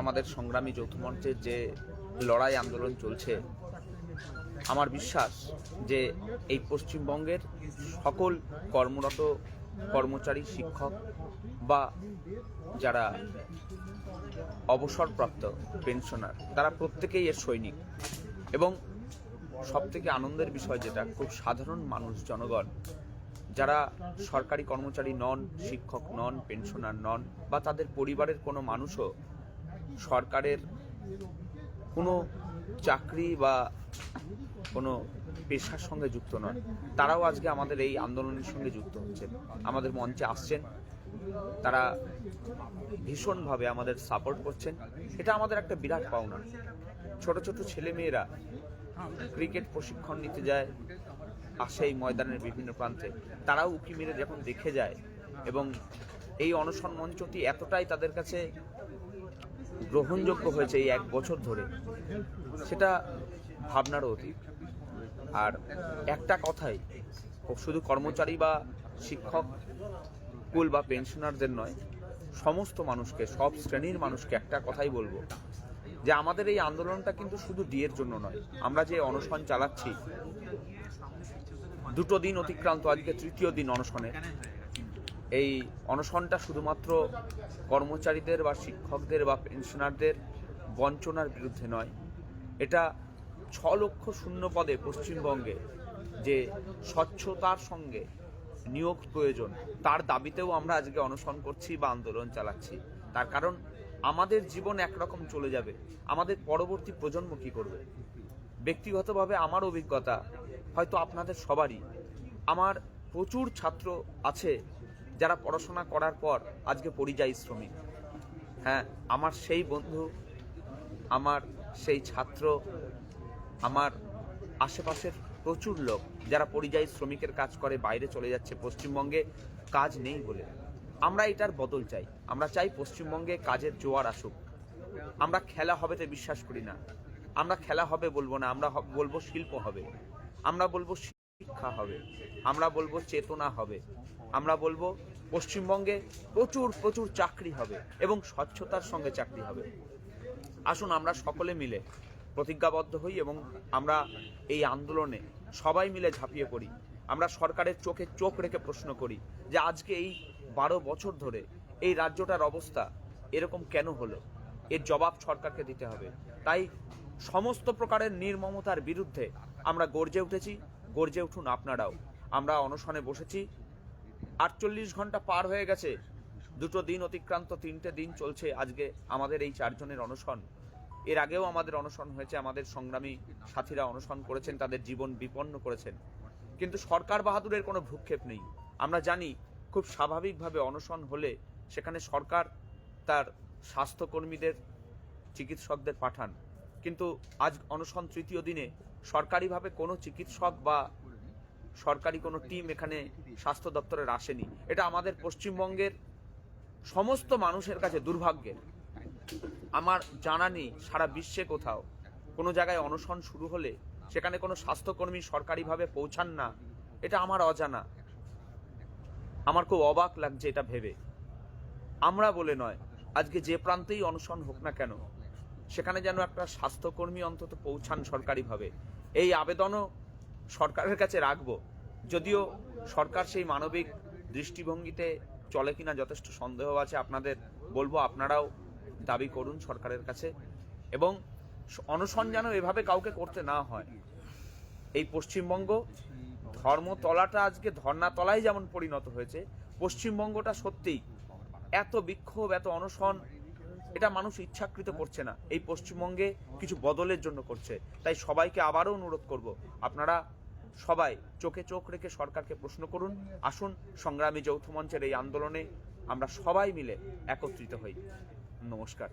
আমাদের সংগ্রামী যৌথ মঞ্চের যে লড়াই আন্দোলন চলছে, আমার বিশ্বাস যে এই পশ্চিমবঙ্গের সকল কর্মরত কর্মচারী, শিক্ষক বা যারা অবসরপ্রাপ্ত পেনশনার তারা প্রত্যেকেই এর সৈনিক। এবং সবথেকে আনন্দের বিষয় যেটা, খুব সাধারণ মানুষ, জনগণ, যারা সরকারি কর্মচারী নন, শিক্ষক নন পেনশনার নন, বা তাদের পরিবারের কোনো মানুষও সরকারের কোনো চাকরি বা কোনো পেশার সঙ্গে যুক্ত নন তারাও আজকে আমাদের এই আন্দোলনের সঙ্গে যুক্ত হচ্ছেন আমাদের মঞ্চে আসছেন। তারা ভীষণভাবে আমাদের সাপোর্ট করছেন। এটা আমাদের একটা বিরাট পাওনা। ছোট ছোট ছেলে মেয়েরা ক্রিকেট প্রশিক্ষণ নিতে যায়, আসে এই ময়দানের বিভিন্ন প্রান্তে। তারাও উকি মেরে যখন দেখে যায় এবং এই অনশন মঞ্চটি এতটাই তাদের কাছে গ্রহণযোগ্য হয়েছে এই এক বছর ধরে। সেটা ভাবনারও অতীত। আর একটা কথাই শুধু কর্মচারী বা শিক্ষক, স্কুল বা পেনশনারদের নয়, সমস্ত মানুষকে, সব শ্রেণির মানুষকে একটা কথাই বলব, যে আমাদের এই আন্দোলনটা কিন্তু শুধু ডিয়ের জন্য নয়, আমরা যে অনশন চালাচ্ছি, দুটো দিন অতিক্রান্ত, আজকে তৃতীয় দিন অনশনে এই অনশনটা শুধুমাত্র কর্মচারীদের বা শিক্ষকদের বা পেনশনারদের বঞ্চনার বিরুদ্ধে নয়। এটা ছ লক্ষ শূন্য পদে পশ্চিমবঙ্গে যে স্বচ্ছতার সঙ্গে নিয়োগ প্রয়োজন, তার দাবিতেও আমরা আজকে অনশন করছি বা আন্দোলন চালাচ্ছি। তার কারণ, আমাদের জীবন একরকম চলে যাবে। আমাদের পরবর্তী প্রজন্ম কি করবে? ব্যক্তিগতভাবে আমার অভিজ্ঞতা, হয়তো আপনাদের সবারই, আমার প্রচুর ছাত্র আছে যারা পড়াশোনা করার পর আজকে পরিযায়ী শ্রমিক হ্যাঁ আমার সেই বন্ধু, আমার সেই ছাত্র, আমার আশেপাশের প্রচুর লোক যারা পরিযায়ী শ্রমিকের কাজ করে বাইরে চলে যাচ্ছে পশ্চিমবঙ্গে, কাজ নেই বলে। আমরা এটার বদল চাই। আমরা চাই পশ্চিমবঙ্গে কাজের জোয়ার আসুক। আমরা খেলা হবেতে বিশ্বাস করি না। আমরা খেলা হবে বলব না, আমরা বলব শিল্প হবে। আমরা বলব শিক্ষা হবে। আমরা বলব চেতনা হবে। আমরা বলব, পশ্চিমবঙ্গে প্রচুর প্রচুর চাকরি হবে এবং স্বচ্ছতার সঙ্গে চাকরি হবে। আসুন, আমরা সকলে মিলে প্রতিজ্ঞাবদ্ধ হই এবং আমরা এই আন্দোলনে সবাই মিলে ঝাঁপিয়ে পড়ি। আমরা সরকারের চোখে চোখ রেখে প্রশ্ন করি যে আজকে এই বারো বছর ধরে এই রাজ্যটার অবস্থা এরকম কেন হলো? এর জবাব সরকারকে দিতে হবে। তাই সমস্ত প্রকারের নির্মমতার বিরুদ্ধে আমরা গর্জে উঠেছি। গর্জে উঠুন আপনারাও। আমরা অনশনে বসেছি। আটচল্লিশ ঘণ্টা পার হয়ে গেছে। দুটো দিন অতিক্রান্ত তিনটে দিন চলছে আজকে আমাদের এই চারজনের অনশন। এর আগেও আমাদের অনশন হয়েছে, আমাদের সংগ্রামী সাথীরা অনশন করেছেন, তাদের জীবন বিপন্ন করেছেন। কিন্তু সরকার বাহাদুরের কোনো ভ্রুক্ষেপ নেই। আমরা জানি খুব স্বাভাবিকভাবে অনশন হলে সেখানে সরকার তার স্বাস্থ্যকর্মীদের, চিকিৎসকদের পাঠান। কিন্তু আজ অনশন তৃতীয় দিনে সরকারিভাবে কোনো চিকিৎসক বা সরকারি কোনো টিম এখানে স্বাস্থ্য দপ্তরের আসেনি। এটা আমাদের পশ্চিমবঙ্গের সমস্ত মানুষের কাছে দুর্ভাগ্যের। আমার জানা নেই, সারা বিশ্বে কোথাও কোনো জায়গায় অনশন শুরু হলে সেখানে কোনো স্বাস্থ্যকর্মী সরকারিভাবে পৌঁছান না, এটা আমার অজানা। আমার খুব অবাক লাগছে এটা ভেবে। আমরা বলে নয়, আজকে যে প্রান্তেই অনশন হোক না কেন, সেখানে যেন একটা স্বাস্থ্যকর্মী অন্তত পৌঁছান সরকারিভাবে। এই আবেদনও সরকারের কাছে রাখব। যদিও সরকার সেই মানবিক দৃষ্টিভঙ্গিতে চলে কিনা যথেষ্ট সন্দেহ আছে, আপনাদের বলব, আপনারাও দাবি করুন সরকারের কাছে। এবং অনশন যেন এভাবে কাউকে করতে না হয়। এই পশ্চিমবঙ্গ ধর্মতলাটা আজকে ধর্নাতলায় যেমন পরিণত হয়েছে, পশ্চিমবঙ্গটা সত্যিই এত বিক্ষোভ, এত অনশন, এটা মানুষ ইচ্ছাকৃত করছে না। এই পশ্চিমবঙ্গে কিছু বদলের জন্য করছে। তাই সবাইকে আবারও অনুরোধ করব, আপনারা সবাই চোখে চোখ রেখে সরকারকে প্রশ্ন করুন। আসুন, সংগ্রামী যৌথ মঞ্চের এই আন্দোলনে আমরা সবাই মিলে একত্রিত হই। নমস্কার।